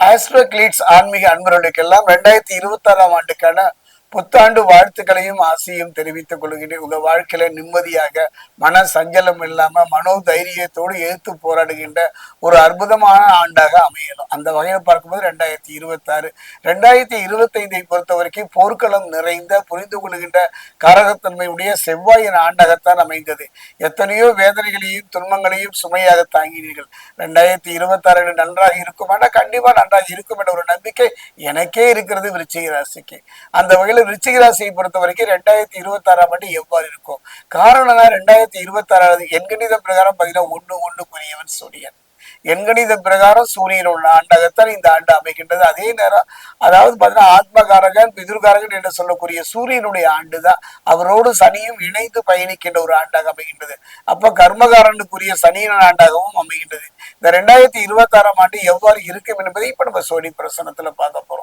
Astro கிளீட்ஸ் ஆன்மீக அன்பர்களுக்கெல்லாம் ரெண்டாயிரத்தி இருபத்தி ஆறாம் ஆண்டுக்கான புத்தாண்டு வாழ்த்துக்களையும் ஆசையும் தெரிவித்துக் கொள்கிறேன். உங்க வாழ்க்கையில நிம்மதியாக மன சஞ்சலம் இல்லாம மனோ தைரியத்தோடு எதிர்த்து போராடுகின்ற ஒரு அற்புதமான ஆண்டாக அமையணும். அந்த வகையில் பார்க்கும்போது ரெண்டாயிரத்தி இருபத்தி ஆறு ரெண்டாயிரத்தி இருபத்தி ஐந்தை பொறுத்த வரைக்கும் போர்க்களம் நிறைந்த புரிந்து கொள்கின்ற காரகத்தன்மையுடைய செவ்வாயின் ஆண்டாகத்தான் அமைந்தது. எத்தனையோ வேதனைகளையும் துன்பங்களையும் சுமையாக தாங்கினீர்கள். ரெண்டாயிரத்தி இருபத்தி ஆறு நன்றாக இருக்கும் ஆனால் கண்டிப்பா நன்றாக இருக்கும் என்ற ஒரு நம்பிக்கை எனக்கே இருக்கிறது விருச்சிக ராசிக்கு. அந்த வகையில் விருச்சிக ராசியை பொறுத்த வரைக்கும் ரெண்டாயிரத்தி இருபத்தி ஆறாம் ஆண்டு எவ்வாறு இருக்கும்? காரணம் தான் ரெண்டாயிரத்தி இருபத்தி ஆறாவது எண்கணித பிரகாரம் பார்த்தீங்கன்னா ஒண்ணு ஒண்ணுக்குரியவன் சூரியன். எண்கணித பிரகாரம் சூரியன் உள்ள ஆண்டாகத்தான் இந்த ஆண்டு அமைகின்றது. அதே நேரம் அதாவது பார்த்தீங்கன்னா ஆத்மகாரகன் பிதுர்காரகன் என்று சொல்லக்கூடிய சூரியனுடைய ஆண்டு தான் அவரோடு சனியும் இணைந்து பயணிக்கின்ற ஒரு ஆண்டாக அமைகின்றது. அப்ப கர்மகாரனுக்குரிய சனியின் ஆண்டாகவும் அமைகின்றது. இந்த ரெண்டாயிரத்தி இருபத்தி ஆறாம் ஆண்டு எவ்வாறு இருக்கும் என்பதை இப்ப நம்ம சோடி பிரசனத்துல பார்க்க போறோம்.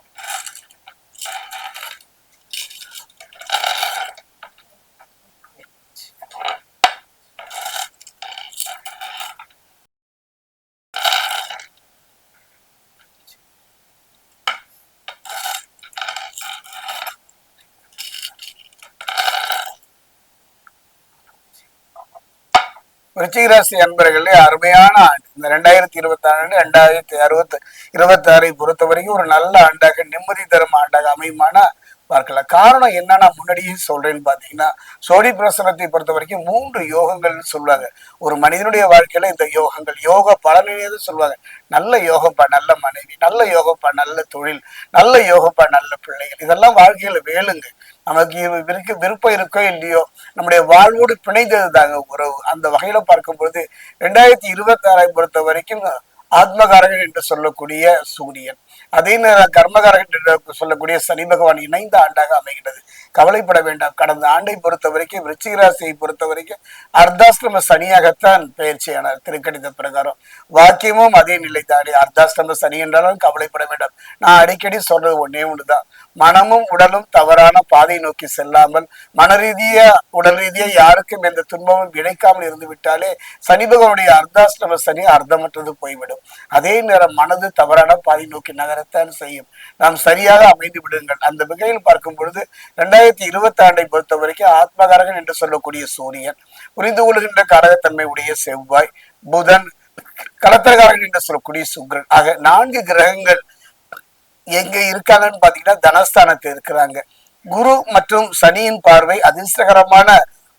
விருச்சிகராசி அன்பர்களே அருமையான ஆண்டு. இந்த ரெண்டாயிரத்தி இருபத்தி ஆண்டு ரெண்டாயிரத்தி அறுபத்தி இருபத்தி ஆறை பொறுத்த வரைக்கும் ஒரு நல்ல ஆண்டாக நிம்மதி தரும் ஆண்டாக அமையுமானா பார்க்கலாம் காரணம் என்ன நான் முன்னாடியே சொல்றேன்னு பாத்தீங்கன்னா சோடி பிரசனத்தை பொறுத்த வரைக்கும் மூன்று யோகங்கள்னு சொல்லுவாங்க. ஒரு மனிதனுடைய வாழ்க்கையில இந்த யோகங்கள் யோக பலனிலேயே சொல்லுவாங்க. நல்ல யோகப்பா நல்ல மனைவி நல்ல யோகப்பா நல்ல தொழில் நல்ல யோகப்பா நல்ல பிள்ளைகள். இதெல்லாம் வாழ்க்கையில வேலுங்க நமக்கு விருக்க விருப்பம் இருக்கோ இல்லையோ நம்முடைய வாழ்வோடு பிணைந்தது தாங்க உறவு. அந்த வகையில பார்க்கும்பொழுது ரெண்டாயிரத்தி இருபத்தி ஆறை பொறுத்த வரைக்கும் ஆத்மகாரகன் என்று சொல்லக்கூடிய சூரியன். அதே நேரம் கர்மகாரகன் என்று சொல்லக்கூடிய சனி பகவான் இணைந்த ஆண்டாக அமைகிறது கவலைப்பட வேண்டாம். கடந்த ஆண்டை பொறுத்த வரைக்கும் விருச்சிகராசியை பொறுத்த வரைக்கும் அர்த்தாஷ்டம சனியாகத்தான் பயிற்சியானார். திருக்கணித பிரகாரம். வாக்கியமும் அதே நிலை தாடி அர்த்தாஷ்டம சனி என்றாலும் கவலைப்பட வேண்டாம். நான் அடிக்கடி சொல்றது ஒன்னே ஒண்ணுதான். மனமும் உடலும் தவறான பாதை நோக்கி செல்லாமல் மன ரீதியா உடல் ரீதியா யாருக்கும் எந்த துன்பமும் இழைக்காமல் இருந்து விட்டாலே சனி பகவானுடைய அர்த்தாஷ்டம சனி அர்த்தமற்றது போய்விடும். அதே நேரம் மனது தவறான பாதை நோக்கி நகரத்தான் செய்யும். நாம் சரியாக அமைந்து விடுங்கள். அந்த வகையில் பார்க்கும் பொழுது ரெண்டாயிரத்தி இருபத்தி ஆண்டை பொறுத்த வரைக்கும் ஆத்மகாரகன் என்று சொல்லக்கூடிய சூரியன் புரிந்து கொள்கின்ற காரகத்தன்மை உடைய செவ்வாய் புதன் கலத்திரகாரகன் என்று சொல்லக்கூடிய சுக்ரன். ஆக நான்கு கிரகங்கள் எங்க இருக்காங்கன்னு பாத்தீங்கன்னா தனஸ்தானத்தில் இருக்கிறாங்க. குரு மற்றும் சனியின் பார்வை அதிர்ஷ்டகரமான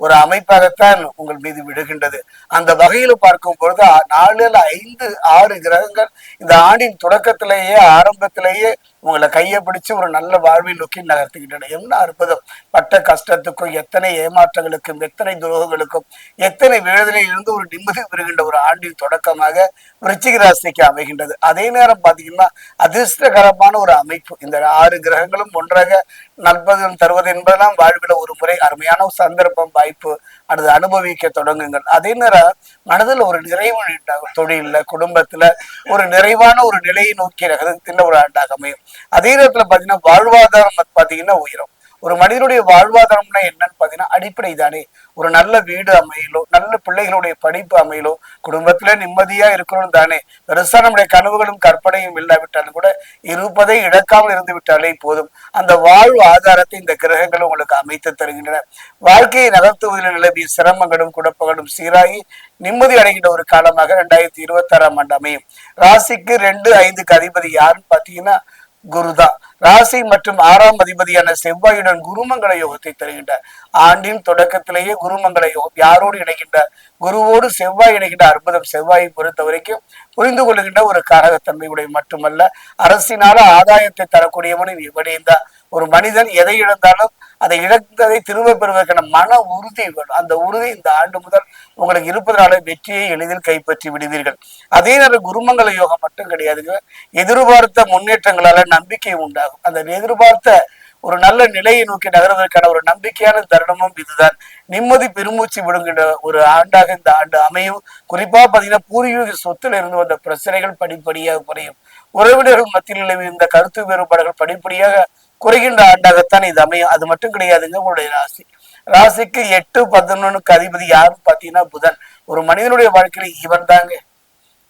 ஒரு அமைப்பாகத்தான் உங்கள் மீது விடுகின்றது அந்த வகையில பார்க்கும் பொழுது நாலுல ஐந்து ஆறு கிரகங்கள் இந்த ஆண்டின் தொடக்கத்திலேயே ஆரம்பத்திலேயே உங்களை கையை பிடிச்சு ஒரு நல்ல வாழ்வை நோக்கி நகர்த்துகின்றன. என்ன அற்புதம். பட்ட கஷ்டத்துக்கும் எத்தனை ஏமாற்றங்களுக்கும் எத்தனை துரோகங்களுக்கும் எத்தனை வேதனையிலிருந்து ஒரு நிம்மதி பெறுகின்ற ஒரு ஆண்டின் தொடக்கமாக விருச்சிக ராசிக்கு அமைகின்றது. அதே நேரம் பார்த்தீங்கன்னா அதிர்ஷ்டகரமான ஒரு அமைப்பு. இந்த ஆறு கிரகங்களும் ஒன்றாக நல்பதம் தருவது என்பதெல்லாம் வாழ்வில் ஒரு முறை அருமையான ஒரு சந்தர்ப்பம் வாய்ப்பு அல்லது அனுபவிக்க தொடங்குங்கள். அதே நேரம் மனதில் ஒரு நிறைவு உண்டாகும் குடும்பத்தில் ஒரு நிறைவான ஒரு நிலையை நோக்கி நகரத்தின் ஒரு ஆண்டாக அமையும். அதே நேரத்தில் பார்த்தீங்கன்னா வாழ்வாதாரம் பார்த்தீங்கன்னா உயரும். ஒரு மனிதனுடைய வாழ்வாதாரம்னா என்னன்னு பார்த்தீங்கன்னா அடிப்படை தானே ஒரு நல்ல வீடு அமையலோ நல்ல பிள்ளைகளுடைய படிப்பு அமையலோ குடும்பத்துல நிம்மதியா இருக்கணும் தானே. பெருசா நம்முடைய கனவுகளும் கற்பனையும் இல்லாவிட்டாலும் கூட இருப்பதை இழக்காமல் இருந்து விட்டாலே போதும். அந்த வாழ்வு ஆதாரத்தை இந்த கிரகங்கள் உங்களுக்கு அமைத்து தருகின்றன. வாழ்க்கையை நகர்த்துவதில் நிலவிய சிரமங்களும் குழப்பங்களும் சீராகி நிம்மதி அடைகின்ற ஒரு காலமாக ரெண்டாயிரத்தி இருபத்தி ஆறாம் ஆண்டு அமையும். ராசிக்கு ரெண்டு ஐந்துக்கு அதிபதி யாருன்னு பாத்தீங்கன்னா குருதான் ராசி மற்றும் ஆறாம் அதிபதியான செவ்வாயுடன் குருமங்கள யோகத்தை தருகின்றார். ஆண்டின் தொடக்கத்திலேயே குருமங்கள யோகம் யாரோடு இணைகின்றார்? குருவோடு செவ்வாய் இணைகின்ற அற்புதம் செவ்வாயை பொறுத்த வரைக்கும் புரிந்து கொள்கின்ற ஒரு காரகத்தன்மையுடைய மட்டுமல்ல அரசினால ஆதாயத்தை தரக்கூடியவனும் இவனேதான் ஒரு மனிதன் எதை இழந்தாலும் அதை இழந்ததை திரும்ப பெறுவதற்கான மன உறுதி வேணும் அந்த உறுதி இந்த ஆண்டு முதல் உங்களுக்கு இருப்பதனால வெற்றியை எளிதில் கைப்பற்றி விடுவீர்கள். அதே நேரம் குருமங்கல யோகம் மட்டும் கிடையாதுங்க. எதிர்பார்த்த முன்னேற்றங்களால நம்பிக்கை உண்டாகும். அந்த எதிர்பார்த்த ஒரு நல்ல நிலையை நோக்கி நகர்வதற்கான ஒரு நம்பிக்கையான தருணமும் இதுதான். நிம்மதி பெருமூச்சு விடுங்கிற ஒரு ஆண்டாக இந்த ஆண்டு அமையும். குறிப்பா பாத்தீங்கன்னா பூர்வீக சொத்துல இருந்து வந்த பிரச்சனைகள் படிப்படியாக குறையும். உறவினர்கள் மத்தியில் நிலவி இந்த கருத்து வேறுபாடுகள் படிப்படியாக குறைகின்ற ஆண்டாகத்தான் இது அமையும். அது மட்டும் கிடையாதுங்க உங்களுடைய ராசி. ராசிக்கு எட்டு பதினொன்னுக்கு அதிபதி யாருன்னு பாத்தீங்கன்னா புதன். ஒரு மனிதனுடைய வாழ்க்கையில இவன் தாங்க.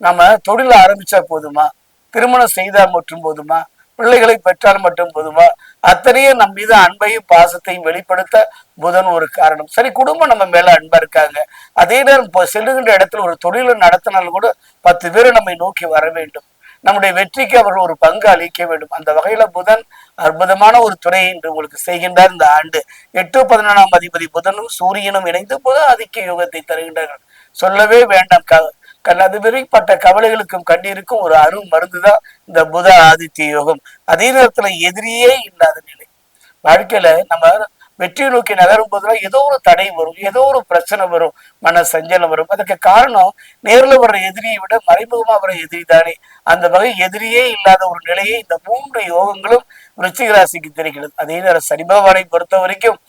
நம்ம தொழில் ஆரம்பிச்சா போதுமா? திருமணம் செய்தால் மட்டும் போதுமா? பிள்ளைகளை பெற்றால் மட்டும் போதுமா? அத்தனையும் நம் மீது அன்பையும் பாசத்தையும் வெளிப்படுத்த புதன் ஒரு காரணம். சரி குடும்பம் நம்ம மேல அன்பா இருக்காங்க. அதே நேரம் இப்போ செல்லுகின்ற இடத்துல ஒரு தொழிலை நடத்தினாலும் கூட பத்து பேரை நம்மை நோக்கி வர வேண்டும். நம்முடைய வெற்றிக்கு அவர்கள் ஒரு பங்கு அளிக்க வேண்டும். அந்த வகையில புதன் அற்புதமான ஒரு துறையை இன்று உங்களுக்கு செய்கின்றார் இந்த ஆண்டு. எட்டு பதினொன்றாம் அதிபதி புதனும் சூரியனும் இணைந்து புத ஆதிக்க யோகத்தை தருகின்றார்கள். சொல்லவே வேண்டாம். க கண் அது கவலைகளுக்கும் கண்ணீருக்கும் ஒரு அரும் மருந்துதான் இந்த புத ஆதித்ய யோகம். அதே நேரத்துல எதிரியே இல்லாத நிலை. வாழ்க்கையில நம்ம வெற்றியை நோக்கி நகரும் போதுலாம் ஏதோ ஒரு தடை வரும் ஏதோ ஒரு பிரச்சனை வரும் மன சஞ்சலம் வரும். அதுக்கு காரணம் நேர்ல வர்ற எதிரியை விட மறைமுகமா வர எதிரி தானே. அந்த வகை எதிரியே இல்லாத ஒரு நிலையை இந்த மூன்று யோகங்களும் விருச்சிக ராசிக்கு தெரிகிறது. அதே நேரம் சனி பகவானை பொறுத்த வரைக்கும்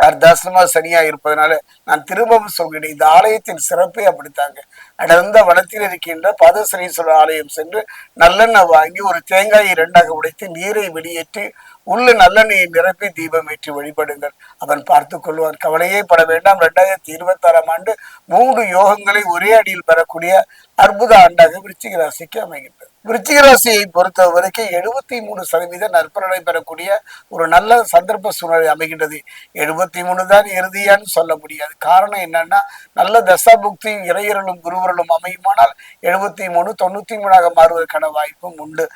அர்த்தாசிரமா சனியா இருப்பதனால நான் திரும்பவும் சொல்கிறேன் இந்த ஆலயத்தின் சிறப்பே அப்படித்தாங்க. அடர்ந்த வனத்தில் இருக்கின்ற பாதசனீஸ்வரர் ஆலயம் சென்று நல்லெண்ணெய் வாங்கி ஒரு தேங்காயை இரண்டாக உடைத்து நீரை வெளியேற்றி உள்ள நல்லெண்ணெயை நிரப்பி தீபம் ஏற்றி வழிபடுங்கள். அவன் பார்த்து கொள்வான். கவலையே பட வேண்டாம். ரெண்டாயிரத்தி இருபத்தி ஆறாம் ஆண்டு மூன்று யோகங்களை ஒரே அடியில் பெறக்கூடிய அற்புத ஆண்டாக விருச்சிக ராசிக்கு அமைகின்றது. விருச்சிக ராசியை பொறுத்த வரைக்கும் எழுபத்தி மூணு சதவீத நற்பலனை பெறக்கூடிய ஒரு நல்ல சந்தர்ப்ப சூழ்நிலை அமைகின்றது. எழுபத்தி மூணு தான் இறுதியான்னு சொல்ல முடியாது. காரணம் என்னன்னா நல்ல தசாபுக்தியும் இறையர்களும் குருவர்களும் அமையுமானால் எழுபத்தி மூணு தொண்ணூத்தி மூணாக மாறுவதற்கான வாய்ப்பும் உண்டு.